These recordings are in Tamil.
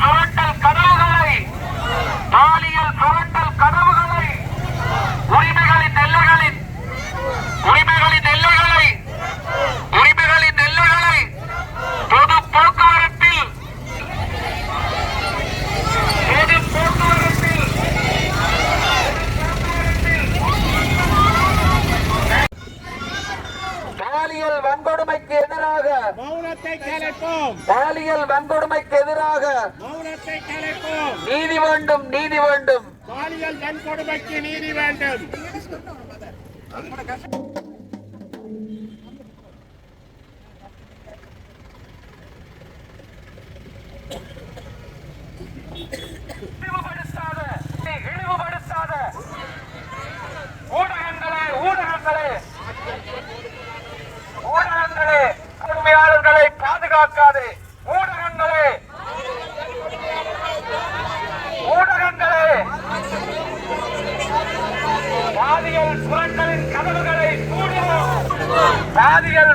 சுரண்டல் கனவுகளை பாலியல் சுரண்டல் கனவுகளை உரிமைகளின் எல்லைகளின் உரிமைகளின் எல்லைகளை உரிமைகளின் எல்லைகளை பொது போக்குவரத்தில் பொது போக்குவரத்தில் பாலியல் வன்கொடுமைக்கு எதிராக மௌனத்தை பாலியல் வன்கொடுமைக்கு எதிராக மௌனத்தை கலைப்போம் நீதி வேண்டும் நீதி வேண்டும் பாலியல் நீதி வேண்டும். பாதியல்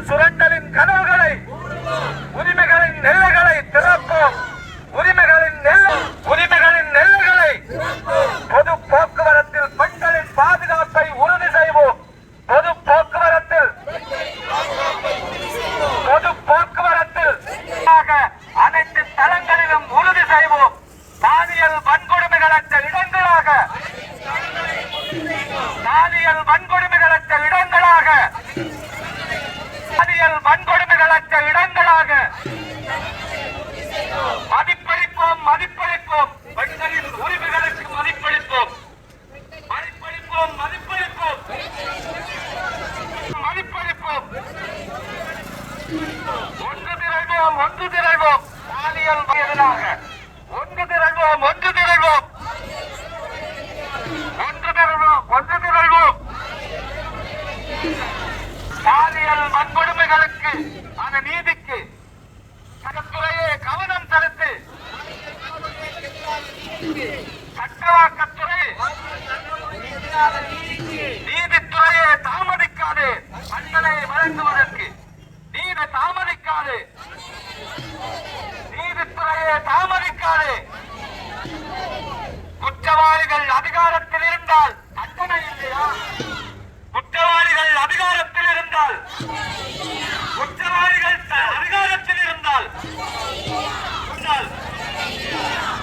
வன்கொடுமைகளுக்கு அந்த நீதிக்கு சட்டத்துறையே கவனம் செலுத்தி சட்டவாக்கத்துறை நீதித்துறையே தாமதிக்காது தண்டனை வழங்குவதற்கு நீதி தாமதிக்காது நீதித்துறையே தாமதிக்காது. குற்றவாளிகள் அதிகாரத்தில் இருந்தால் தண்டனை இல்லையா? குற்றவாளிகள் அதிகாரத்தில் இருந்தால் குற்றவாளிகள் அதிகாரத்தில் இருந்தால்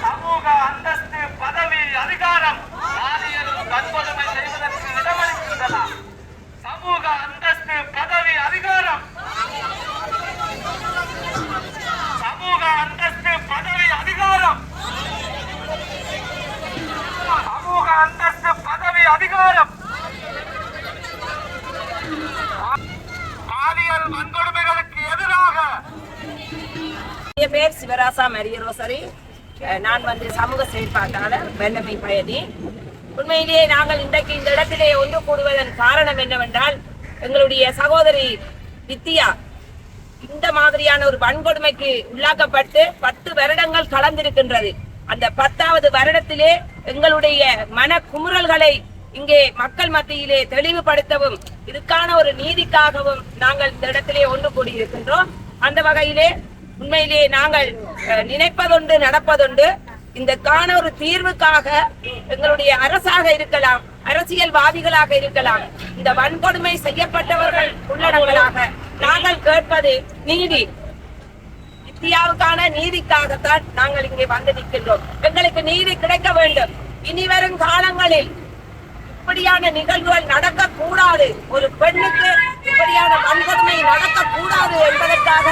சமூக அந்தஸ்து பதவி அதிகாரம் பாலியல் வன்கொடுமை செய்வதற்கு இடமளிக்கின்றன சமூக அந்தஸ்து பதவி அதிகாரம் சமூக அந்தஸ்து பதவி அதிகாரம் சமூக அந்தஸ்து பதவி அதிகாரம் பாலியல் வன்கொடுமைகளுக்கு எதிராக என் பேர் சிவராசா மரிய ரோசரி. நான் வந்து சமூக செயற்பாட்டாளர் வெள்ளமை பயணி. உண்மையிலேயே நாங்கள் இன்றைக்கு இந்த இடத்திலே ஒன்று கூடுவதன் காரணம் என்னவென்றால் எங்களுடைய சகோதரி வித்யா இந்த மாதிரியான ஒரு வன்கொடுமைக்கு உள்ளாக்கப்பட்டு பத்து வருடங்கள் கலந்திருக்கின்றது அந்த பத்தாவது வருடத்திலே எங்களுடைய மன குமுறல்களை இங்கே மக்கள் மத்தியிலே தெளிவுபடுத்தவும் இதுக்கான ஒரு நீதிக்காகவும் நாங்கள் இந்த இடத்திலே ஒன்று கூடியிருக்கின்றோம். அந்த வகையிலே உண்மையிலேயே நாங்கள் நினைப்பதுண்டு நடப்பதுண்டு. இந்த காண ஒரு தீர்வுக்காக எங்களுடைய அரசாக இருக்கலாம் அரசியல்வாதிகளாக இருக்கலாம் இந்த வன்கொடுமை செய்யப்பட்டவர்கள் உள்ளடங்களாக நாங்கள் கேட்பது நீதி. இந்தியாவுக்கான நீதிக்காகத்தான் நாங்கள் இங்கே வந்து நிற்கின்றோம். எங்களுக்கு நீதி கிடைக்க வேண்டும். இனி வரும் காலங்களில் இப்படியான நிகழ்வுகள் நடக்கக்கூடாது. ஒரு பெண்ணுக்கு இப்படியான வன்கொடுமை நடக்கக்கூடாது என்பதற்காக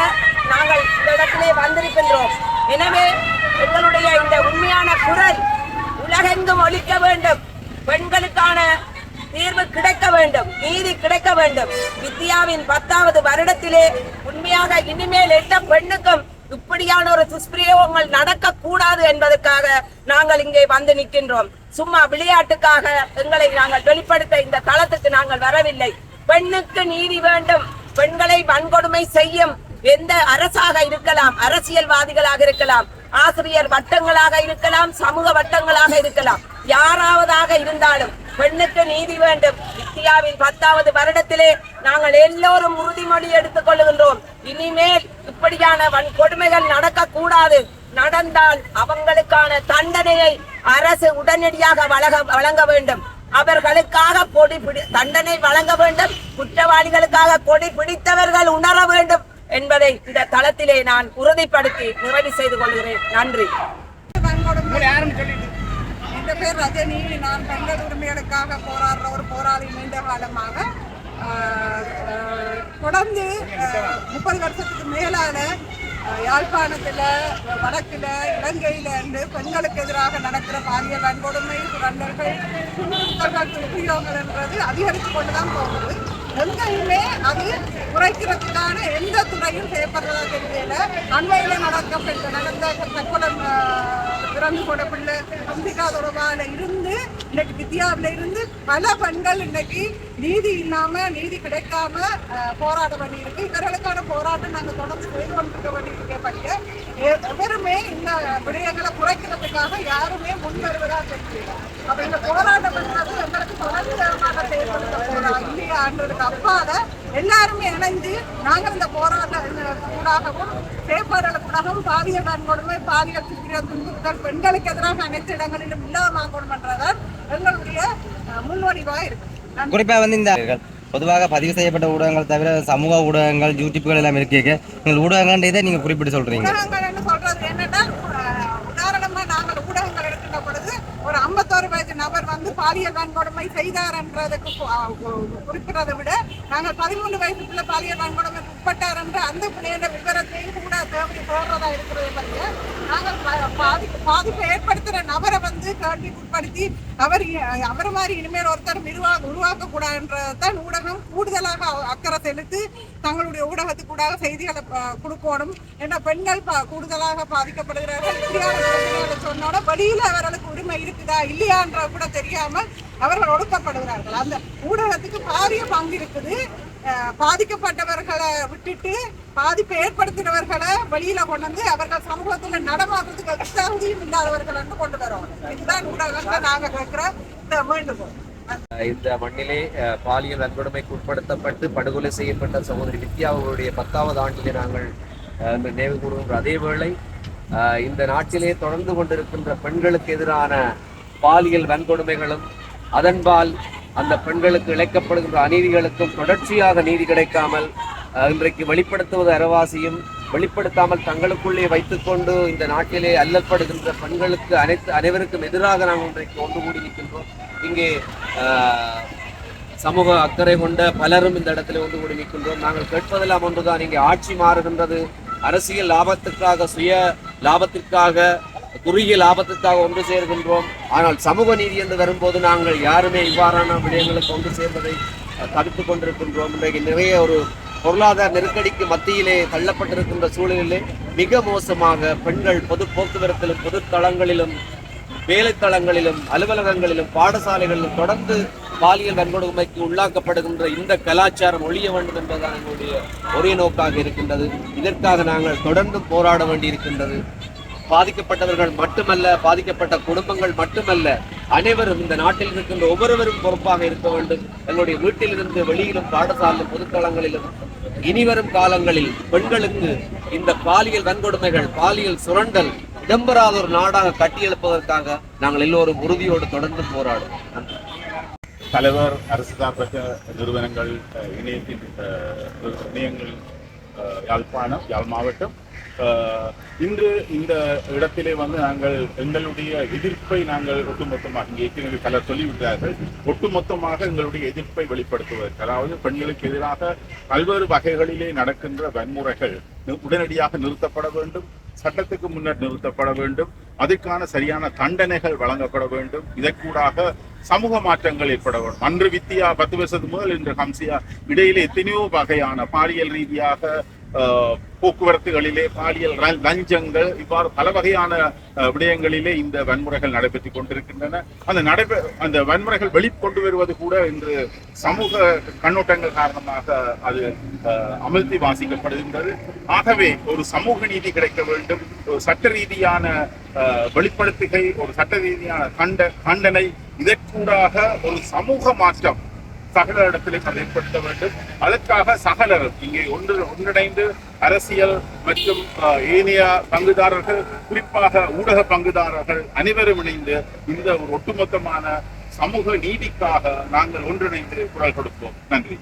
நாங்கள் இந்த இடத்திலே வந்திருக்கின்றோம். எனவே எங்களுடைய இந்த உண்மையான குரல் உலகெங்கும் ஒழிக்க வேண்டும். பெண்களுக்கான தீர்வு கிடைக்க வேண்டும். நீதி கிடைக்க வேண்டும். வித்யாவின் பத்தாவது வருடத்திலே உண்மையாக இனிமேல் எந்த பெண்ணுக்கும் இப்படியான ஒரு துஷ்பிரயோகங்கள் நடக்க கூடாது என்பதற்காக நாங்கள் இங்கே வந்து நிற்கின்றோம். சும்மா விளையாட்டுக்காக எங்களை நாங்கள் வெளிப்படுத்த இந்த தளத்துக்கு நாங்கள் வரவில்லை. பெண்ணுக்கு நீதி வேண்டும். பெண்களை வன்கொடுமை செய்யும் எந்த அரசாக இருக்கலாம் அரசியல்வாதிகளாக இருக்கலாம் ஆசிரியர் வட்டங்களாக இருக்கலாம் சமூக வட்டங்களாக இருக்கலாம் யாராவதாக இருந்தாலும் பெண்ணுக்கு நீதி வேண்டும். இந்தியாவின் பத்தாவது வருடத்திலே நாங்கள் எல்லோரும் உறுதிமொழி எடுத்துக் கொள்கின்றோம் இனிமேல் இப்படியான வன் கொடுமைகள் நடக்க கூடாது நடந்தால் அவங்களுக்கான தண்டனையை அரசு உடனடியாக வழங்க வழங்க வேண்டும். அவர்களுக்காக கொடி பிடி தண்டனை வழங்க வேண்டும். குற்றவாளிகளுக்காக கொடி பிடித்தவர்கள் உணர வேண்டும். என்பதை இந்த தளத்திலே நான் உறுதிப்படுத்தி நிறைவு செய்து கொள்கிறேன். நன்றி. உங்களை என் பேர் ரஜினி. நான் பெண்கள் உரிமைகளுக்காக போராடுற ஒரு போராளி நீண்ட காலமாக தொடர்ந்து முப்பது வருஷத்துக்கு மேலான யாழ்ப்பாணத்தில் வடக்கில் இலங்கையில் இலங்கையில இருந்து பெண்களுக்கு எதிராக நடக்கிற பாலியல் வன்கொடுமை சுரண்டர்கள் துன்புறுத்தல்கள் துஷ்பிரயோகங்கள் என்றது அதிகரித்து கொண்டுதான் போகுது. எங்கேயுமே அது குறைக்கிறதுக்கான எந்த துறையும் செய்யப்படுறதாக தெரியல அண்மையில் நடக்கப்பட்ட நடந்த தற்கொலை பிறந்து போன பிள்ளை அம்பிகா தொடர்பால இருந்து இன்னைக்கு வித்யாவில இருந்து பல பெண்கள் இன்னைக்கு நீதி இல்லாம நீதி கிடைக்காம போராட வேண்டியிருக்கு. இவர்களுக்கான போராட்டம் நாங்க தொடர்ந்து செய்து கொண்டிருக்க வேண்டியிருக்கபடிய எவருமே இந்த விடயங்களை குறைக்கிறதுக்காக யாருமே முன் வருவதா தெரியல அப்ப இந்த போராட்டம் பண்றது எங்களுக்கு தொடர்ந்து தரமாக செயல்படுத்த போறோம் இல்லையான்றதுக்கு அப்பால எல்லாருமே இணைந்து நாங்கள் இந்த போராட்டம் கூடாகவும் செயற்பாடுகளுக்கூடாகவும் பாலியல் வன்கொடுமை பாலியல் துஷ்பிரயோக துன்புறுத்தல் பெண்களுக்கு எதிராக அனைத்து இடங்களிலும் இல்லாமல் பண்றதான் எங்களுடைய அஹ், முன்வடிவா இருக்கு நன்றி. குறிப்பா வந்து இந்த பொதுவாக பதிவு செய்யப்பட்ட ஊடகங்கள் தவிர சமூக ஊடகங்கள் யூடியூப்கள் எல்லாம் இருக்கீங்க நீங்கள் ஊடகங்கன்றதை நீங்க குறிப்பிட்டு சொல்றீங்க. ஊடகங்கள்னு சொல்றது? என்னன்னா உதாரணமா நாங்கள் ஊடகங்கள் எடுக்கின்ற பொழுது ஒரு ஐம்பத்தோரு வயது நபர் வந்து பாலியல் வன்கொடுமை செய்தார்ன்றதுக்கு குறிப்பிடுறதை விட நாங்கள் பதிமூணு வயசுக்குள்ள பாலியல் வன்கொடுமை உட்பட்டார் என்ற அந்த பிள்ளையோட விவரத்தையும் கூட தேவை போடுறதா இருக்கிறது பற்றிய நாங்கள் ப- பாதிப்பு பாதிப்பை ஏற்படுத்துற நபரை வந்து கேள்விக்கு உட்படுத்தி அவர் அவர் மாதிரி இனிமேல் ஒருத்தர் உருவா உருவாக்க கூடாதுன்றதான் ஊடகம் கூடுதலாக அக்கறை செலுத்தி தங்களுடைய ஊடகத்துக்கூடாக செய்திகளை கொடுக்கணும். ஏன்னா பெண்கள் கூடுதலாக பாதிக்கப்படுகிறார்கள். சொன்னோட வெளியில அவர்களுக்கு உரிமை இருக்குதா இல்லையான்ற கூட தெரியாமல் அவர்கள் ஒடுக்கப்படுகிறார்கள். அந்த ஊடகத்துக்கு பாரிய பங்கு இருக்குது. பாதிக்கப்பட்டவர்களை விட்டுட்டு பாதிப்பை ஏற்படுத்தினவர்களை வெளியில கொண்டு வந்து அவர்கள் சமூகத்துல நடமாடுறதுக்கு தகுதியும் இல்லாதவர்கள் வந்து கொண்டு வரோம். இதுதான் ஊடகங்கள் நாங்க கேட்கிற இந்த வேண்டுகோள் இந்த மண்ணிலே பாலியல் வன்கொடுமைக்கு உட்படுத்தப்பட்டு படுகொலை செய்யப்பட்ட சகோதரி வித்யா அவர்களுடைய பத்தாவது ஆண்டிலே நாங்கள் நினைவு கூறுகின்ற அதே வேளை இந்த நாட்டிலே தொடர்ந்து கொண்டிருக்கின்ற பெண்களுக்கு எதிரான பாலியல் வன்கொடுமைகளும் அதன்பால் அந்த பெண்களுக்கு இழைக்கப்படுகின்ற அநீதிகளுக்கும் தொடர்ச்சியாக நீதி கிடைக்காமல் இன்றைக்கு வெளிப்படுத்துவது அரவாசியும் வெளிப்படுத்தாமல் தங்களுக்குள்ளே வைத்துக்கொண்டு இந்த நாட்டிலே அல்லப்படுகின்ற பெண்களுக்கு அனைத்து அனைவருக்கும் எதிராக நாங்கள் இன்றைக்கு ஒன்று கூடி நிற்கின்றோம். இங்கே சமூக அக்கறை கொண்ட பலரும் இந்த இடத்துல ஒன்று கூடி நிற்கின்றோம். நாங்கள் கேட்பதெல்லாம் ஒன்றுதான். இங்கே ஆட்சி மாறுகின்றது. அரசியல் லாபத்திற்காக சுய லாபத்திற்காக குறுகிய லாபத்திற்காக ஒன்று சேர்கின்றோம். ஆனால் சமூக நீதி என்று வரும்போது நாங்கள் யாருமே இவ்வாறான விடயங்களுக்கு ஒன்று சேர்வதை தடுத்து கொண்டிருக்கின்றோம். இன்றைக்கு நிறைய ஒரு பொருளாதார நெருக்கடிக்கு மத்தியிலே தள்ளப்பட்டிருக்கின்ற சூழலிலே மிக மோசமாக பெண்கள் பொது போக்குவரத்திலும் பொது தளங்களிலும் வேலைத்தளங்களிலும் அலுவலகங்களிலும் பாடசாலைகளிலும் தொடர்ந்து பாலியல் வன்கொடுமைக்கு உள்ளாக்கப்படுகின்ற இந்த கலாச்சாரம் ஒழிய வேண்டும் என்பதுதான் எங்களுடைய ஒரே நோக்காக இருக்கின்றது. இதற்காக நாங்கள் தொடர்ந்து போராட வேண்டியிருக்கின்றது. பாதிக்கப்பட்டவர்கள் மட்டுமல்ல பாதிக்கப்பட்ட குடும்பங்கள் மட்டுமல்ல அனைவரும் இந்த நாட்டில் இருக்கின்ற ஒவ்வொருவரும் பொறுப்பாக இருக்க வேண்டும். எங்களுடைய வீட்டிலிருந்து வெளியிலும் பாடசாலையிலும் பொதுத்தளங்களிலும் இனிவரும் காலங்களில் பெண்களுக்கு இந்த பாலியல் வன்கொடுமைகள் பாலியல் சுரண்டல் இடம்பெறாத ஒரு நாடாக கட்டியெழுப்பதற்காக நாங்கள் எல்லோரும் உறுதியோடு தொடர்ந்து போராடுவோம். தலைவர் அரசு சார்பற்ற நிறுவனங்கள் இணையத்தின் இணையங்கள் யாழ்ப்பாணம் யாழ் மாவட்டம் இன்று இந்த இடத்திலே வந்து நாங்கள் எங்களுடைய எதிர்ப்பை நாங்கள் ஒட்டுமொத்தமாக இங்கே ஏற்கனவே பலர் சொல்லிவிட்டார்கள் ஒட்டுமொத்தமாக எங்களுடைய எதிர்ப்பை வெளிப்படுத்துவதற்கு அதாவது பெண்களுக்கு எதிராக பல்வேறு வகைகளிலே நடக்கின்ற வன்முறைகள் உடனடியாக நிறுத்தப்பட வேண்டும் சட்டத்துக்கு முன்னர் நிறுத்தப்பட வேண்டும் அதுக்கான சரியான தண்டனைகள் வழங்கப்பட வேண்டும் இதற்கூடாக சமூக மாற்றங்கள் ஏற்பட வேண்டும். அன்று வித்தியா பத்து வருஷத்துக்கு முதல் இன்று ஹம்சியா இடையிலே எத்தனையோ வகையான பாலியல் ரீதியாக போக்குவரத்துகளிலே பாலியல் லஞ்சங்கள் இவ்வாறு பல வகையான விடயங்களிலே இந்த வன்முறைகள் நடைபெற்றுக் கொண்டிருக்கின்றன. அந்த நடைபெ அந்த வன்முறைகள் வெளிக்கொண்டு வருவது கூட இன்று சமூக கண்ணோட்டங்கள் காரணமாக அது அஹ், அமர்த்தி வாசிக்கப்படுகின்றது. ஆகவே ஒரு சமூக நீதி கிடைக்க வேண்டும். ஒரு சட்ட ரீதியான வெளிப்படுத்துகை ஒரு சட்ட ரீதியான கண்ட கண்டனை இதற்கூடாக ஒரு சமூக மாற்றம் சகல இடத்திலும் அதை ஏற்படுத்த வேண்டும். அதற்காக சகலரும் இங்கே ஒன்று ஒன்றிணைந்து அரசியல் மற்றும் ஏனைய பங்குதாரர்கள் குறிப்பாக ஊடக பங்குதாரர்கள் அனைவரும் இணைந்து இந்த ஒரு ஒட்டுமொத்தமான சமூக நீதிக்காக நாங்கள் ஒன்றிணைந்து குரல் கொடுப்போம். நன்றி.